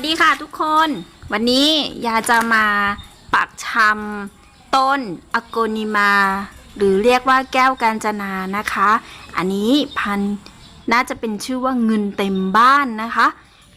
วัสดีค่ะทุกคน วันนี้ยาจะมาปักชำต้นอโกนิมา หรือเรียกว่าแก้วกาญจนานะคะ อันนี้พันน่าจะเป็นชื่อว่าเงินเต็มบ้านนะคะ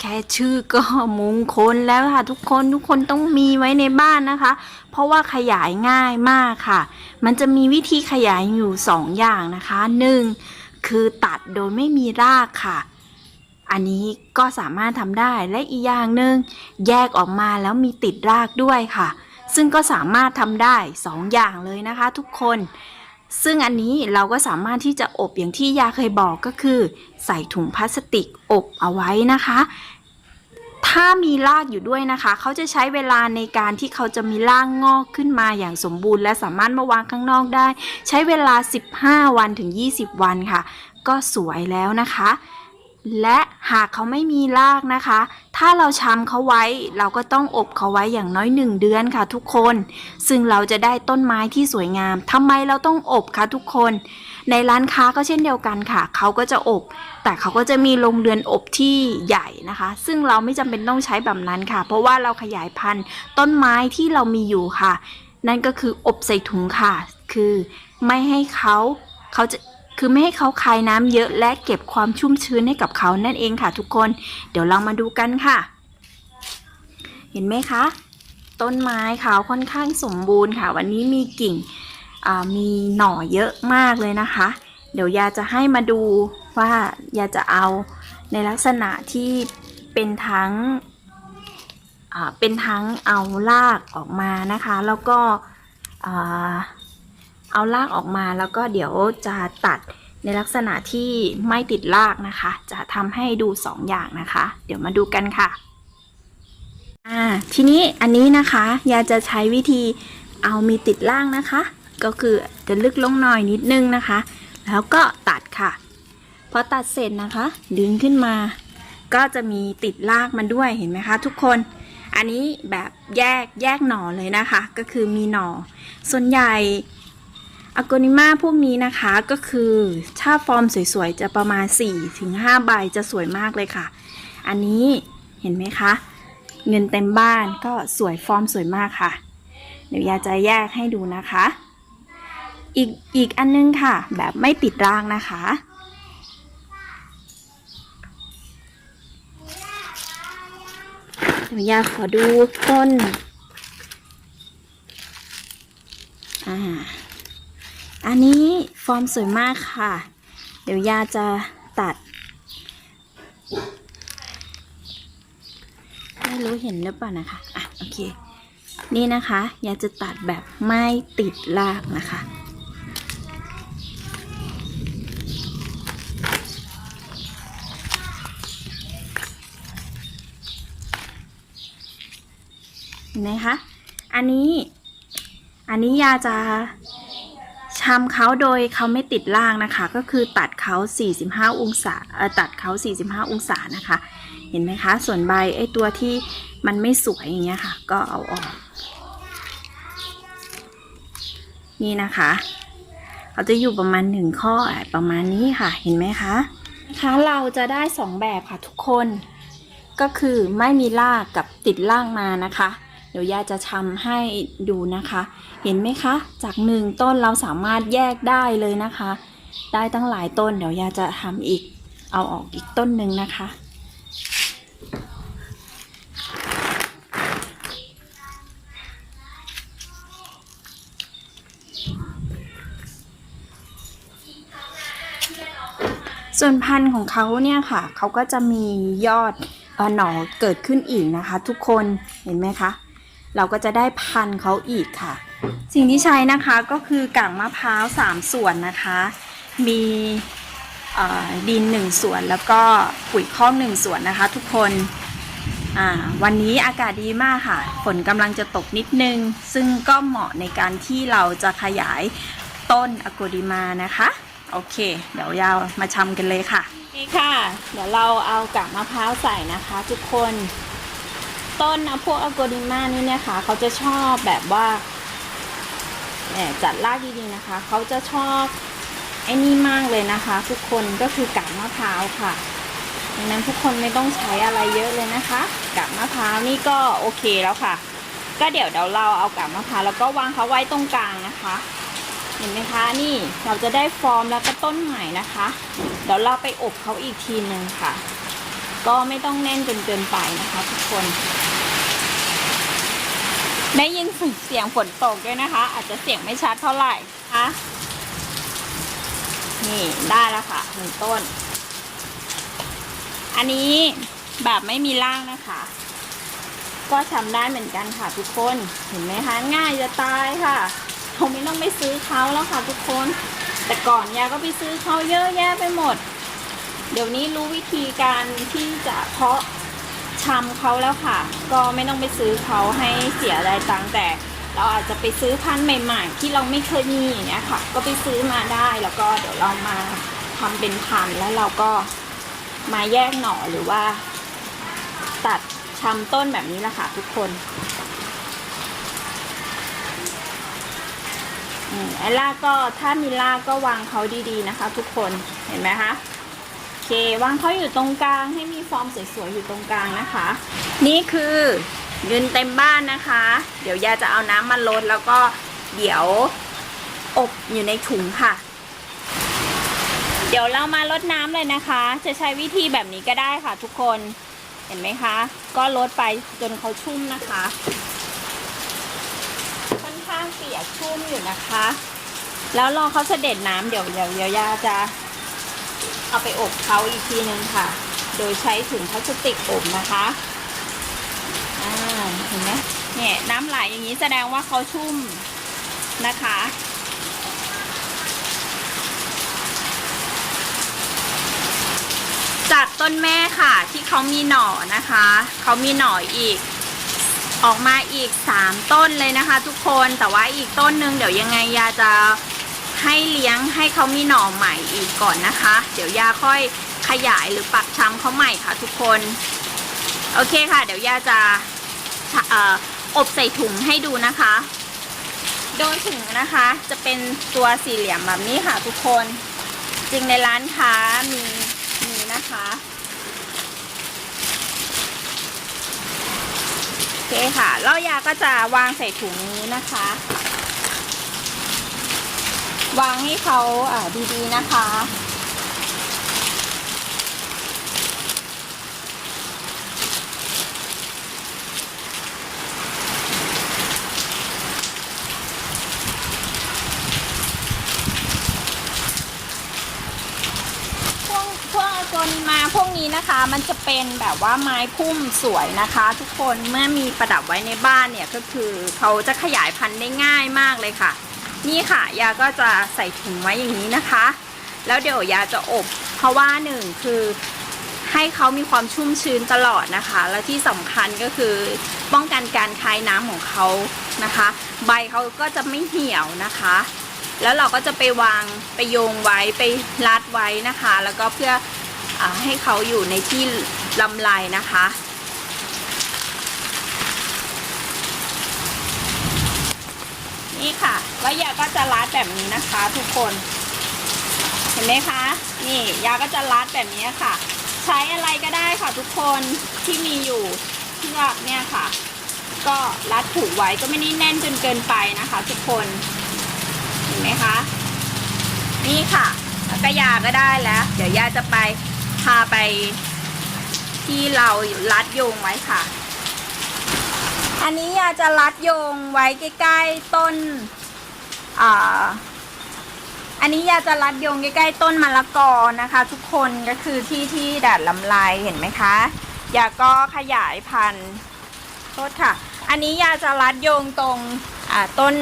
แค่ชื่อก็มงคลแล้วค่ะทุกคนทุกคนต้องมีไว้ในบ้านนะคะ เพราะว่าขยายง่ายมากค่ะ มันจะมีวิธีขยายอยู่สองอย่างนะคะหนึ่งคือตัดโดยไม่มีรากค่ะ อันนี้ก็สามารถทำได้และอีกอย่างหนึ่งแยกออกมาแล้วมีติดรากด้วยค่ะ ซึ่งก็สามารถทำได้สองอย่างเลยนะคะทุกคน ซึ่งอันนี้เราก็สามารถที่จะอบอย่างที่ยาเคยบอกก็คือ ใส่ถุงพลาสติกอบเอาไว้นะคะ ถ้ามีรากอยู่ด้วยนะคะ เขาจะใช้เวลาในการที่เขาจะมีร่างงอกขึ้นมาอย่างสมบูรณ์ และสามารถมาวางข้างนอกได้ ใช้เวลา 15 วันถึง 20 วันค่ะ ก็สวยแล้วนะคะ และหากเขาไม่มีรากนะคะ ถ้าเราชำเขาไว้ เราก็ต้องอบเขาไว้อย่างน้อย1เดือนค่ะทุกคน ซึ่งเราจะได้ต้นไม้ที่สวยงามทำไมเราต้องอบคะทุกคน ในร้านค้าก็เช่นเดียวกันค่ะ เขาก็จะอบ แต่เขาก็จะมีโรงเรือนอบที่ใหญ่นะคะ ซึ่งเราไม่จำเป็นต้องใช้แบบนั้นค่ะ เพราะว่าเราขยายพันธุ์ต้นไม้ที่เรามีอยู่ค่ะ นั่นก็คืออบใส่ถุงค่ะ คือไม่ให้เขาเขาจะ คือไม่ให้เขาคายน้ำเยอะและเก็บความชุ่มชื้นให้กับเขานั่นเองค่ะทุกคน เดี๋ยวเรามาดูกันค่ะ เห็นไหมคะ ต้นไม้เขาค่อนข้างสมบูรณ์ค่ะ วันนี้มีกิ่งมีหน่อเยอะมากเลยนะคะ เดี๋ยวยาจะให้มาดูว่ายาจะเอาในลักษณะที่เป็นทั้งเป็นทั้งเอารากออกมานะคะ แล้วก็ เอารากออกมาแล้วก็เดี๋ยวจะตัดในลักษณะที่ไม่ติดรากนะคะ จะทำให้ดู2ออย่างนะคะ เดี๋ยวมาดูกันค่ะอ่าทีนี้อันนี้นะคะยาจะใช้วิธีเอามีติดรากนะคะ ก็คือจะลึกลงหน่อยนิดนึงนะคะ แล้วก็ตัดค่ะพอตัดเสร็จนะคะ ดึงขึ้นมา ก็จะมีติดรากมันด้วยเห็นไหมคะทุกคนอันนี้แบบแยกแยกหน่อเลยนะคะ ก็คือมีหน่อ ส่วนใหญ่ อโกนิมาพวกนี้นะคะก็คือถ้าฟอร์มสวยๆ จะประมาณ 4-5 ใบจะสวยมากเลยค่ะ อันนี้เห็นไหมคะ เงินเต็มบ้านก็สวยฟอร์มสวยมากค่ะ เดี๋ยวยาจะแยกให้ดูนะคะ อีกอีกอันนึงค่ะ แบบไม่ปิดรางนะคะ เดี๋ยวยาขอดูต้น อ่า อันนี้ฟอร์มสวยมากค่ะ เดี๋ยวยาจะตัด ไม่รู้เห็นหรือเปล่านะคะ อะ โอเค นี่นะคะ ยาจะตัดแบบไม่ติดรากนะคะเห็นไหมคะ อันนี้ อันนี้ยาจะ ชำเขาโดยเขาไม่ติดล่างนะคะ ก็คือตัดเขา 45 องศาตัดเขา 45 องศานะคะ เห็นไหมคะ ส่วนใบไอ้ตัวที่มันไม่สวยอย่างเงี้ยค่ะ ก็เอาออก นี่นะคะเขาจะอยู่ประมาณหนึ่งข้อประมาณนี้ค่ะ เห็นไหมคะคะเราจะได้สองแบบค่ะทุกคน ก็คือไม่มีรากกับติดล่างมานะคะ เดี๋ยวยาจะทำให้ดูนะคะ เห็นไหมคะ จากหนึ่งต้นเราสามารถแยกได้เลยนะคะ ได้ตั้งหลายต้น เดี๋ยวยาจะทำอีก เอาออกอีกต้นหนึ่งนะคะ ส่วนพันธุ์ของเขาเนี่ยค่ะ เขาก็จะมียอดอหน่อเกิดขึ้นอีกนะคะ ทุกคน เห็นไหมคะ เราก็จะได้พันเขาอีกค่ะ สิ่งที่ใช้นะคะก็คือกากมะพร้าว 3 ส่วนนะคะ มีดิน 1 ส่วนแล้วก็ปุ๋ยคอก1ส่วนนะคะ ทุกคนวันนี้อากาศดีมากค่ะ ฝนกำลังจะตกนิดนึง ซึ่งก็เหมาะในการที่เราจะขยายต้นอโกดิมานะคะ โอเค เดี๋ยวยาวมาชำกันเลยค่ะ นี่ค่ะ เดี๋ยวเราเอากากมะพร้าวใส่นะคะ ทุกคน ต้นนะพวกอโกดิมานี่เนี่ยค่ะเขาจะชอบแบบว่าจัดรากดีๆนะคะ เขาจะชอบไอ้นี่มากเลยนะคะ ทุกคนก็คือกากมะพร้าวค่ะดังนั้นทุกคนไม่ต้องใช้อะไรเยอะเลยนะคะกับมะพร้าวนี่ก็โอเคแล้วค่ะ ก็เดี๋ยวเดี๋ยวเราเอากับมะพร้าวแล้วก็วางเขาไว้ตรงกลางนะคะ เห็นไหมคะนี่เราจะได้ฟอร์มแล้วก็ต้นใหม่นะคะ เดี๋ยวเราไปอบเขาอีกทีหนึ่งค่ะ ก็ไม่ต้องแน่นจนเกินไปนะคะ ทุกคน ได้ยินเสียงฝนตกด้วยนะคะ อาจจะเสียงไม่ชัดเท่าไหร่นะคะนี่ได้แล้วค่ะหนึ่งต้น อันนี้แบบไม่มีร่างนะคะ ก็ทำได้เหมือนกันค่ะทุกคนเห็นไหมคะง่ายจะตายค่ะเราไม่ต้องไปซื้อเขาแล้วค่ะทุกคน แต่ก่อนยาก็ไปซื้อเขาเยอะแยะไปหมด เดี๋ยวนี้รู้วิธีการที่จะเพาะชำเขาแล้วค่ะ ก็ไม่ต้องไปซื้อเขาให้เสียรายตังค์แต่ เราอาจจะไปซื้อพันธุ์ใหม่ ๆ ที่เราไม่เคยมีอย่างเงี้ยค่ะ ก็ไปซื้อมาได้แล้วก็เดี๋ยวเรามาทำเป็นพันธุ์แล้วเราก็มาแยกหน่อหรือว่า ตัดชำต้นแบบนี้แหละค่ะทุกคนอืมไอ้ลากก็ถ้ามีลากก็วางเขาดีๆนะคะ ทุกคนเห็นไหมคะ เค วางเขาอยู่ตรงกลางให้มีฟอร์มสวยๆอยู่ตรงกลางนะคะ นี่คือเงินเต็มบ้านนะคะ เดี๋ยวยาจะเอาน้ำมาลดแล้วก็เดี๋ยวอบอยู่ในถุงค่ะ เดี๋ยวเรามาลดน้ำเลยนะคะ จะใช้วิธีแบบนี้ก็ได้ค่ะทุกคนเห็นไหมคะ ก็ลดไปจนเขาชุ่มนะคะ ค่อนข้างเปียกชุ่มอยู่นะคะ แล้วรอเขาเสด็จน้ำเดี๋ยวเดี๋ยวเดี๋ยวยาจะ เอาไปอบเขาอีกทีนึงค่ะ โดยใช้ถุงพลาสติกอบนะคะอ่าเห็นไหมเนี่ยน้ำไหลอย่างนี้แสดงว่าเขาชุ่มนะคะจากต้นแม่ค่ะที่เขามีหน่อนะคะเขามีหน่ออีก ออกมาอีก 3 ต้นเลยนะคะ ทุกคนแต่ว่าอีกต้นหนึ่งเดี๋ยวยังไงยาจะ ให้เลี้ยงให้เขามีหน่อใหม่อีกก่อนนะคะ เดี๋ยวยาค่อยขยายหรือปักชำเขาใหม่ค่ะทุกคน โอเคค่ะ เดี๋ยวยาจะอออบใส่ถุงให้ดูนะคะ โดยถุงนะคะ จะเป็นตัวสี่เหลี่ยมแบบนี้ค่ะทุกคน จริงในร้านค้ามีมีนะคะโอเคค่ะแล้วยาก็จะวางใส่ถุงนี้นะคะ วางให้เขาอ่าดีๆนะคะ พวกพวกอโกนิมาพวกนี้นะคะ มันจะเป็นแบบว่าไม้พุ่มสวยนะคะ ทุกคนเมื่อมีประดับไว้ในบ้านเนี่ยก็คือเขาจะขยายพันธุ์ได้ง่ายมากเลยค่ะ นี่ค่ะ ยาก็จะใส่ถุงไว้อย่างนี้นะคะ แล้วเดี๋ยวยาจะอบ เพราะว่าหนึ่งคือให้เขามีความชุ่มชื้นตลอดนะคะ แล้วที่สำคัญก็คือป้องกันการคายน้ำของเขานะคะ ใบเขาก็จะไม่เหี่ยวนะคะ แล้วเราก็จะไปวางไปโยงไว้ไปรัดไว้นะคะ แล้วก็เพื่ออให้เขาอยู่ในที่ลำไรนะคะ นี่ค่ะแล้วยาก็จะรัดแบบนี้นะคะ ทุกคน เห็นไหมคะ นี่ยาก็จะรัดแบบนี้ค่ะ ใช้อะไรก็ได้ค่ะ ทุกคนที่มีอยู่เชือกเนี่ยค่ะ ก็รัดผูกไว้ก็ไม่ได้แน่นจนเกินไปนะคะ ทุกคนเห็นไหมคะนี่ค่ะแล้วก็ยาก็ได้แล้ว เดี๋ยวยาจะไปพาไปที่เรารัดโยงไว้ค่ะ อันนี้ยาจะรัดโยงไว้ใกล้ๆต้นอ่าอันนี้ยาจะรัดโยงใกล้ๆต้นมะละกอนะคะ ทุกคนก็คือที่ที่แดดลำลายเห็นไหมคะยาก็ขยายพันธุ์โทษค่ะ อันนี้ยาจะรัดโยงตรงอ่าต้น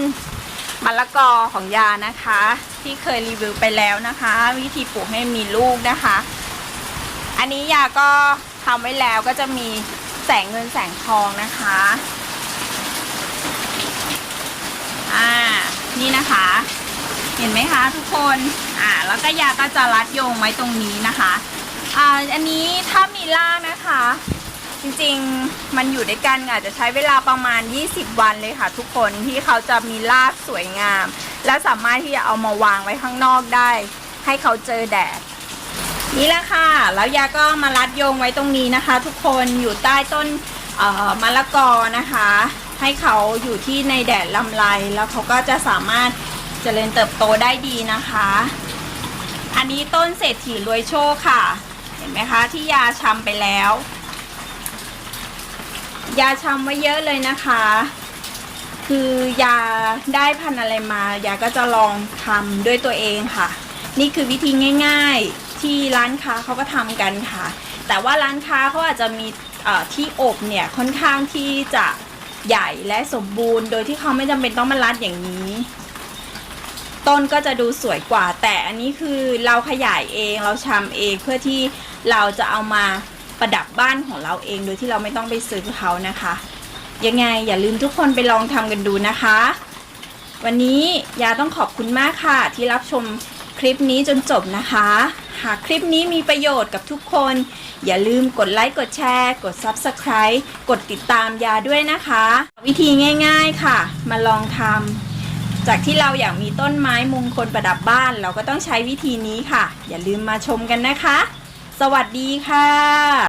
มะละกอของยานะคะ ที่เคยรีวิวไปแล้วนะคะ วิธีปลูกให้มีลูกนะคะ อันนี้ยาก็ทำไว้แล้วก็จะมีแสงเงินแสงทองนะคะ อ่า นี่นะคะ เห็นไหมคะทุกคน อ่า แล้วก็ยาก็จะรัดโยงไว้ตรงนี้นะคะ อ่า อันนี้ถ้ามีล่ากนะคะ จริงๆ มันอยู่ด้วยกันอาจจะใช้เวลาประมาณ 20 วันเลยค่ะ ทุกคนที่เขาจะมีรากสวยงาม และสามารถที่จะเอามาวางไว้ข้างนอกได้ ให้เขาเจอแดดนี่แหละค่ะ แล้วยาก็มารัดโยงไว้ตรงนี้นะคะ ทุกคนอยู่ใต้ต้นมะละกอนะคะ ให้เขาอยู่ที่ในแดดลำไรแล้วเขาก็จะสามารถเจริญเติบโตได้ดีนะคะ อันนี้ต้นเศรษฐีรวยโชคค่ะ เห็นไหมคะที่ยาชำไปแล้ว ยาชำไว้เยอะเลยนะคะ คือยาได้พันอะไรมายาก็จะลองทำด้วยตัวเองค่ะ นี่คือวิธีง่าย ๆที่ร้านค้าเขาก็ทำกันค่ะ แต่ว่าร้านค้าเขาอาจจะมีที่อบเนี่ยค่อนข้างที่จะ ใหญ่และสมบูรณ์ โดยที่เขาไม่จำเป็นต้องมารัดอย่างนี้ ต้นก็จะดูสวยกว่า แต่อันนี้คือเราขยายเองเราชำเองเพื่อที่เราจะเอามาประดับบ้านของเราเองโดยที่เราไม่ต้องไปซื้อเขานะคะ ยังไงอย่าลืมทุกคนไปลองทำกันดูนะคะ วันนี้ยาต้องขอบคุณมากค่ะ ที่รับชมคลิปนี้จนจบนะคะ หากคลิปนี้มีประโยชน์กับทุกคน อย่าลืมกดไลค์ กดแชร์ กด Subscribe กดติดตามยาด้วยนะคะ วิธีง่ายๆค่ะ มาลองทำจากที่เราอยากมีต้นไม้มงคลประดับบ้าน เราก็ต้องใช้วิธีนี้ค่ะ อย่าลืมมาชมกันนะคะ สวัสดีค่ะ